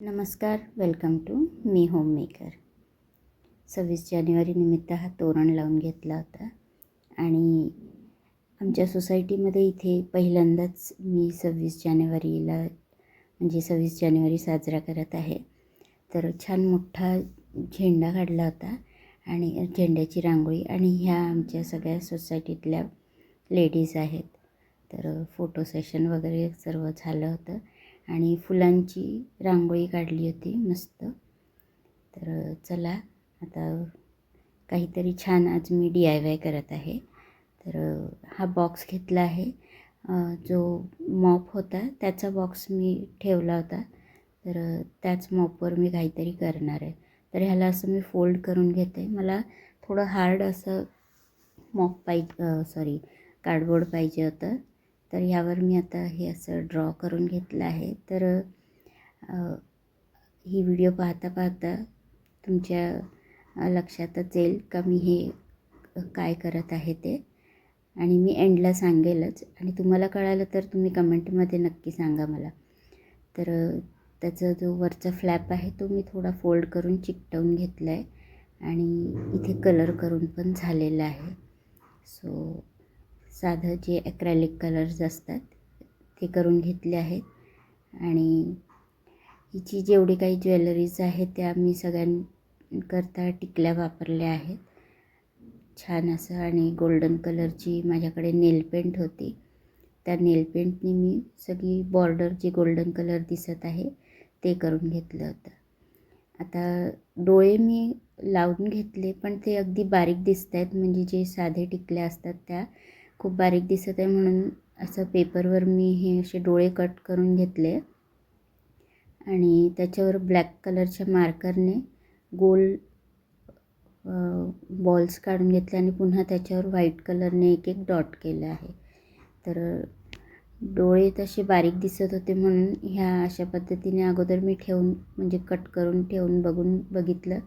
नमस्कार welcome to me home maker सव्वीस जानेवारी निमित्त हा तोरण लावून घेतला होता आणि आमच्या सोसायटीमध्ये इथे पहिल्यांदाच मी सव्वीस जानेवारीला म्हणजे सव्वीस जानेवारी साजरा करत आहे. तर छान मोठा झेंडा काढला होता आणि झेंड्याची रांगोळी आणि ह्या आमच्या सगळ्या सोसायटीतल्या लेडीज आहेत. तर फोटो सेशन वगैरे सर्व झालं होतं. आणि फुलांची रांगोळी काढली होती मस्त. तर चला आता काहीतरी छान आज मी डी आय वाय करत आहे. तर हा बॉक्स घेतला आहे. जो मॉप होता त्याचा बॉक्स मी ठेवला होता. तर त्याच मॉपवर मी काहीतरी करणार आहे. तर ह्याला असं मी फोल्ड करून घेते. मला थोडं हार्ड असं मॉप पाहिजे सॉरी कार्डबोर्ड पाहिजे होतं. तर यावर मी आता हे असं ड्रॉ करून घेतलं आहे. तर ही व्हिडिओ पाहता पाहता तुमच्या लक्षातच येईल का मी हे काय करत आहे ते. आणि मी एंडला सांगेलच. आणि तुम्हाला कळालं तर तुम्ही कमेंटमध्ये नक्की सांगा मला. तर त्याचा जो वरचा फ्लॅप आहे तो मी थोडा फोल्ड करून चिकटवून घेतला आहे आणि इथे कलर करून पण झालेला आहे. सो साधं जे ॲक्रॅलिक कलर्स असतात ते करून घेतले आहेत. आणि हिची जेवढी काही ज्वेलरीज आहेत त्या मी सगळ्यांकरता टिकल्या वापरल्या आहेत. छान असं आणि गोल्डन कलरची माझ्याकडे नेल पेंट होती. त्या नेल पेंटनी मी सगळी बॉर्डर जे गोल्डन कलर दिसत आहे ते करून घेतलं होतं. आता डोळे मी लावून घेतले पण ते अगदी बारीक दिसत आहेत म्हणजे जे साधे टिकल्या असतात त्या खूप बारीक दिसत आहे म्हणून असं पेपरवर मी हे असे डोळे कट करून घेतले. आणि त्याच्यावर ब्लॅक कलरच्या मार्करने गोल बॉल्स काढून घेतले आणि पुन्हा त्याच्यावर व्हाईट कलरने एक एक डॉट केलं आहे. तर डोळे तसे बारीक दिसत होते म्हणून ह्या अशा पद्धतीने अगोदर मी ठेवून म्हणजे कट करून ठेवून बघून बघितलं.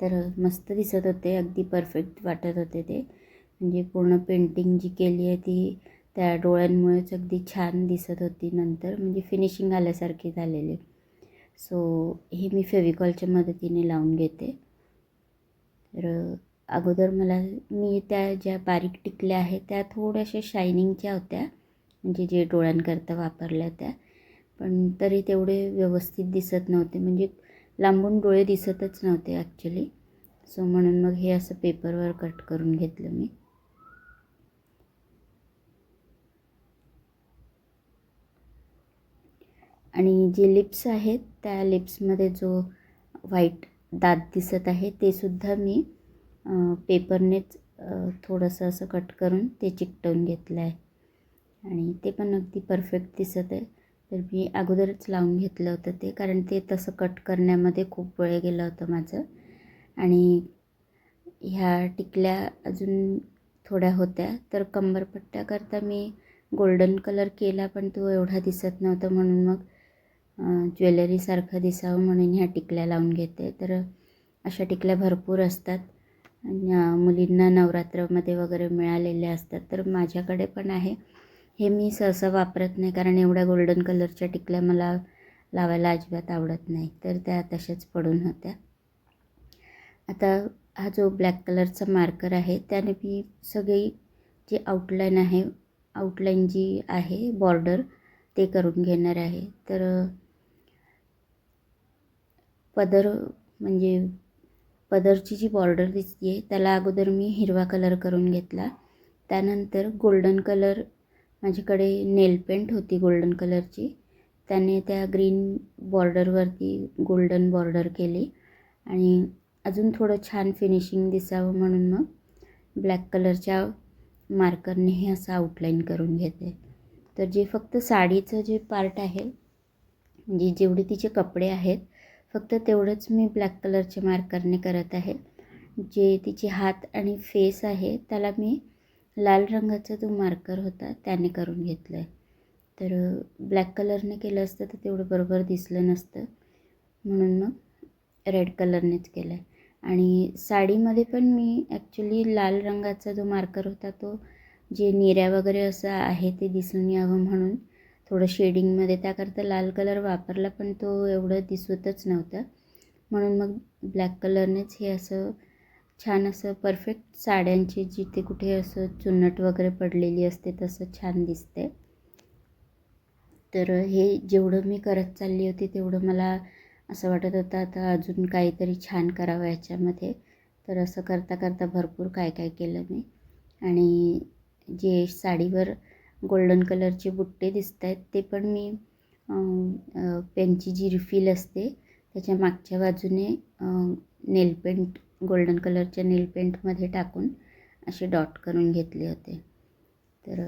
तर मस्त दिसत होते अगदी परफेक्ट वाटत होते ते. म्हणजे पूर्ण पेंटिंग जी केली आहे ती त्या डोळ्यांमुळेच अगदी छान दिसत होती नंतर. म्हणजे फिनिशिंग आल्यासारखी झालेली. सो हे मी फेविकॉलच्या मदतीने लावून घेते. तर अगोदर मला मी त्या ज्या बारीक टिकल्या आहेत त्या थोड्याशा शायनिंगच्या होत्या. म्हणजे जे डोळ्यांकरता वापरल्या त्या पण तरी तेवढे व्यवस्थित दिसत नव्हते. म्हणजे लांबून डोळे दिसतच नव्हते ॲक्च्युली सो म्हणून मग हे असं पेपरवर कट करून घेतलं मी. आणि जे लिप्स आहेत त्या लिप्समध्ये जो व्हाईट दात दिसत आहे ते सुद्धा मी पेपरनेच थोडंसं असं कट करून ते चिकटवून घेतलं आहे. आणि ते पण अगदी परफेक्ट दिसत आहे. तर मी अगोदरच लावून घेतलं होतं ते कारण ते तसं कट करण्यामध्ये खूप वेळ गेलं होतं माझं. आणि ह्या टिकल्या अजून थोड्या होत्या तर कंबरपट्ट्याकरता मी गोल्डन कलर केला पण तो एवढा दिसत नव्हता म्हणून मग ज्वेलरीसारखं दिसावं म्हणून ह्या टिकल्या लावून घेते. तर अशा टिकल्या भरपूर असतात. मुलींना नवरात्रामध्ये वगैरे मिळालेल्या असतात. तर माझ्याकडे पण आहे. हे मी सहसा वापरत नाही कारण एवढ्या गोल्डन कलरच्या टिकल्या मला लावायला अजिबात आवडत नाही. तर त्या तशाच पडून होत्या. आता हा जो ब्लॅक कलरचा मार्कर आहे त्याने मी सगळी जी आउटलाईन आहे आउटलाईन जी आहे बॉर्डर ते करून घेणार आहे. तर पदर म्हणजे पदरची जी बॉर्डर दिसते आहे त्याला अगोदर मी हिरवा कलर करून घेतला. त्यानंतर गोल्डन कलर माझ्याकडे नेल पेंट होती गोल्डन कलरची त्याने त्या ग्रीन बॉर्डरवरती गोल्डन बॉर्डर केली. आणि अजून थोडं छान फिनिशिंग दिसावं म्हणून मग ब्लॅक कलरच्या मार्करने हे असं आउटलाईन करून घेते. तर जे फक्त साडीचं जे पार्ट आहे म्हणजे जेवढे तिचे कपडे आहेत फक्त तेवढंच मी ब्लॅक कलरचे मार्करने करत आहे. जे तिचे हात आणि फेस आहे त्याला मी लाल रंगाचा जो मार्कर होता त्याने करून घेतलं आहे तर ब्लॅक कलरने केलं असतं तर तेवढं बरोबर दिसलं नसतं. म्हणून मग रेड कलरनेच केलं आहे आणि साडीमध्ये पण मी ॲक्च्युली लाल रंगाचा जो मार्कर होता तो जे निऱ्या वगैरे असं आहे ते दिसून यावं म्हणून थोडं शेडिंगमध्ये त्याकरता लाल कलर वापरला पण तो एवढं दिसतच नव्हता. म्हणून मग ब्लॅक कलरनेच हे असं छान असं परफेक्ट साड्यांची जिथे कुठे असं चुन्नट वगैरे पडलेली असते तसं छान दिसते. तर हे जेवढं मी करत चालली होती तेवढं मला असं वाटत होतं आता अजून काहीतरी छान करावं याच्यामध्ये. तर असं करता करता भरपूर काय काय केलं मी. आणि जे साडीवर गोल्डन कलरचे बुट्टे दिसत आहेत ते पण मी पेनची जी रिफिल असते. त्याच्या मागच्या बाजूने नेल पेंट गोल्डन कलरच्या नेल पेंटमध्ये टाकून असे डॉट करून घेतले होते. तर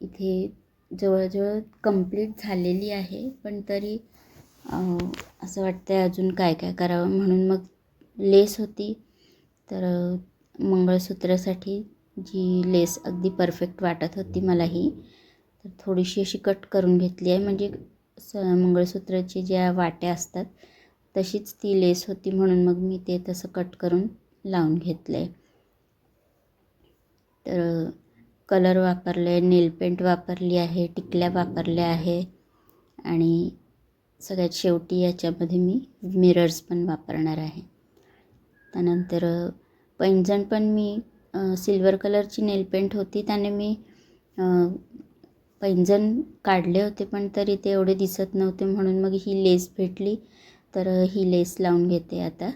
इथे जवळजवळ कंप्लीट झालेली आहे. पण तरी असं वाटतं आहे अजून काय काय करावं म्हणून मग लेस होती. तर मंगळसूत्रासाठी जी लेस अगदी परफेक्ट वाटत होती मलाही. तर थोडीशी अशी कट करून घेतली आहे. म्हणजे स मंगळसूत्राची ज्या वाट्या असतात तशीच ती लेस होती म्हणून मग मी ते तसं कट करून लावून घेतलं आहे तर कलर वापरले नेल पेंट वापरली आहे टिकल्या वापरल्या आहे आणि सगळ्यात शेवटी याच्यामध्ये मी मिरर्स पण वापरणार आहे. त्यानंतर पैंजण पण मी सिल्वर कलरची नेल पेंट होती. त्याने मी पैंजण काढले होते पण तरी ते एवढे दिसत नव्हते म्हणून मग ही लेस भेटली. तर ही लेस लावून घेते आता.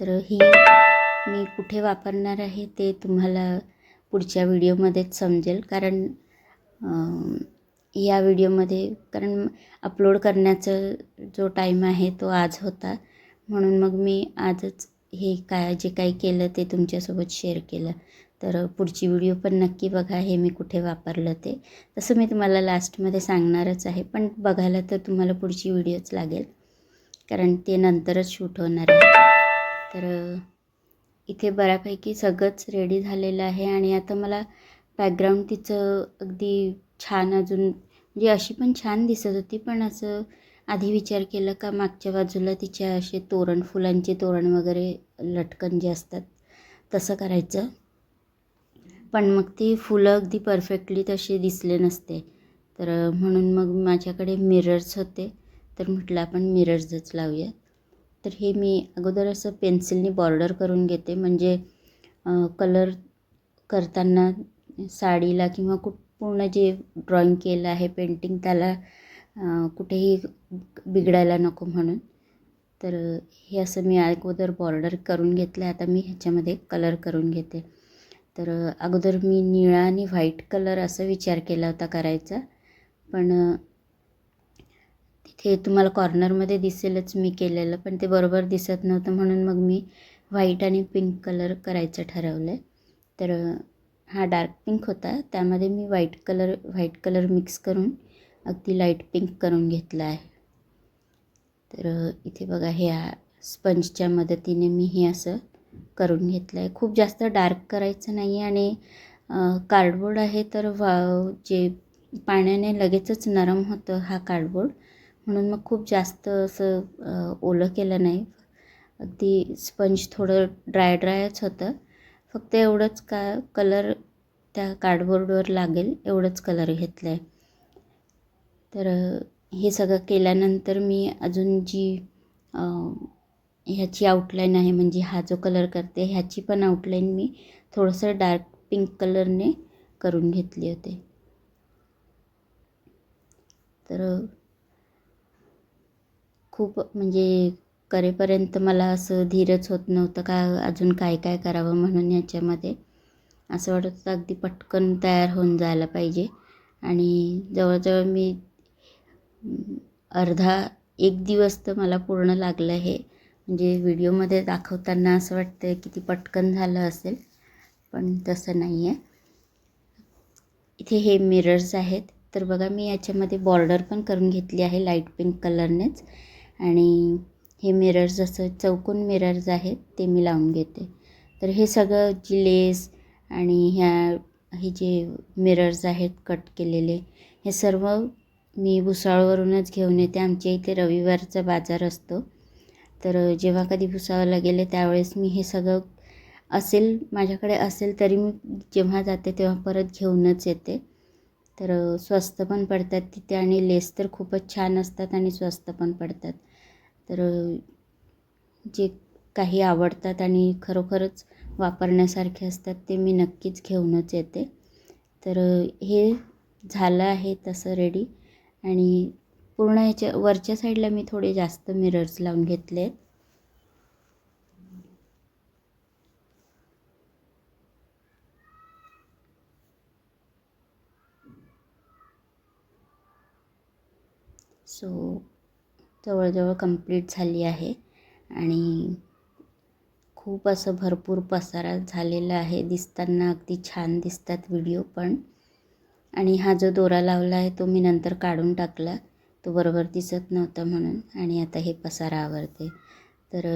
तर ही मी कुठे वापरणार आहे ते तुम्हाला पुढच्या व्हिडिओमध्येच समजेल. कारण या व्हिडिओमध्ये कारण अपलोड करण्याचा जो टाईम आहे तो आज होता. म्हणून मग मी आजच हे काय जे काही केलं ते तुमच्यासोबत शेअर केलं. तर पुढची व्हिडिओ पण नक्की बघा हे मी कुठे वापरलं ते. तसं मी तुम्हाला लास्टमध्ये सांगणारच आहे पण बघायला तर तुम्हाला पुढची व्हिडिओच लागेल. कारण ते नंतरच शूट होणार आहे. तर इथे बऱ्यापैकी सगळंच रेडी झालेलं आहे आणि आता मला बॅकग्राऊंड तिचं अगदी छान अजून म्हणजे अशी पण छान दिसत होती पण असं आधी विचार केला का मागच्या बाजूला तिच्या असे तोरण फुलांचे तोरण वगैरे लटकन जे असतात तसं करायचं. पण मग ती फुलं अगदी परफेक्टली तशी दिसले नसते. तर म्हणून मग माझ्याकडे मिरर्स होते. तर म्हटलं आपण मिरर्सच लावूयात. तर हे मी अगोदर असं पेन्सिलने बॉर्डर करून घेते. म्हणजे कलर करताना साडीला किंवा कुठ पूर्ण जे ड्रॉइंग केलं आहे पेंटिंग त्याला कुठेही बिघडायला नको म्हणून. तर हे असं मी अगोदर बॉर्डर करून घेतलं आहे आता मी ह्याच्यामध्ये कलर करून घेते. तर अगोदर मी निळा आणि व्हाईट कलर असं विचार केला होता करायचा. पण तिथे तुम्हाला कॉर्नरमध्ये दिसेलच मी केलेलं पण ते बरोबर दिसत नव्हतं म्हणून मग मी व्हाईट आणि पिंक कलर करायचं ठरवलं आहे तर हा डार्क पिंक होता. त्यामध्ये मी white colour white colour mix करून अगदी लाइट पिंक करून घेतला आहे. तर इथे बघा ह्या स्पंजच्या मदतीने मी हे असं करून घेतलं आहे. खूप जास्त डार्क करायचं नाही आहे आणि कार्डबोर्ड आहे तर वा जे पाण्याने लगेचच नरम होतं हा कार्डबोर्ड म्हणून मग खूप जास्त असं ओलं केलं नाही. अगदी स्पंज थोडं ड्राय ड्रायच होतं. फक्त एवढंच का कलर त्या कार्डबोर्डवर लागेल एवढंच कलर घेतलं आहे तर हे सगळं केल्यानंतर मी अजून जी ह्याची आउटलाईन आहे म्हणजे हा जो कलर करते ह्याची पण आउटलाईन मी थोडंसं डार्क पिंक कलरने करून घेतली होते. तर खूप म्हणजे करेपर्यंत मला असं धीरच होत नव्हतं का अजून काय काय करावं म्हणून याच्यामध्ये असं वाटत होतं अगदी पटकन तयार होऊन जायला पाहिजे. आणि जवळजवळ मी अर्धा एक दिवस तर मला पूर्ण लागलं हे म्हणजे व्हिडिओमध्ये दाखवताना असं वाटतं आहे की ती पटकन झालं असेल पण तसं नाही आहे इथे हे मिरर्स आहेत. तर बघा मी याच्यामध्ये बॉर्डर पण करून घेतली आहे लाइट पिंक कलरनेच आणि हे मिरर्स असं चौकोन मिरर्स आहेत ते मी लावून घेते. तर हे सगळं जी लेस आणि ह्या हे जे मिरर्स आहेत कट केलेले हे सर्व मी भुसावळवरूनच घेऊन येते. आमच्या इथे रविवारचा बाजार असतो. तर जेव्हा कधी भुसावळला गेले त्यावेळेस मी हे सगळं असेल माझ्याकडे असेल तरी मी जेव्हा जाते तेव्हा परत घेऊनच येते. तर स्वस्त पण पडतात तिथे आणि लेस तर खूपच छान असतात आणि स्वस्त पण पडतात. तर जे काही आवडतात आणि खरोखरच वापरण्यासारखे असतात ते मी नक्कीच घेऊनच येते. तर हे झालं आहे तसं रेडी आणि पूर्ण ह्याच्या वरच्या साईडला मी थोडे जास्त मिरर्स लावून घेतले. आहेत सो जवळजवळ कंप्लीट झाली आहे आणि खूप असं भरपूर पसारा झालेला आहे. दिसताना अगदी छान दिसतात व्हिडिओ पण. आणि हा जो दोरा लावला आहे तो मी नंतर काढून टाकला. तो बरोबर दिसत नव्हता म्हणून आणि आता हे पसारा आवरते. तर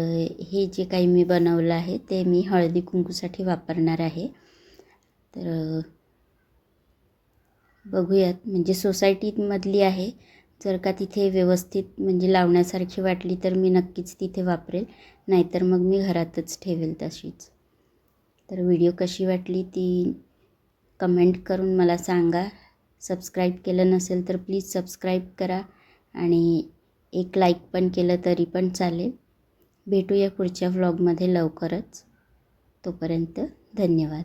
हे जे काही मी बनवलं आहे ते मी हळदी कुंकूसाठी वापरणार आहे. तर बघूयात. म्हणजे सोसायटीमधली आहे. जर का तिथे व्यवस्थित म्हणजे लावण्यासारखी वाटली तर मी नक्कीच तिथे वापरेल. नाहीतर मग मी घरातच ठेवेल तशीच. तर व्हिडिओ कशी वाटली ती कमेंट करून मला सांगा. सबस्क्राईब केलं नसेल तर प्लीज सबस्क्राईब करा आणि एक लाईक पण केलं तरी पण चालेल. भेटूया पुढच्या व्लॉगमध्ये लवकरच. तोपर्यंत धन्यवाद.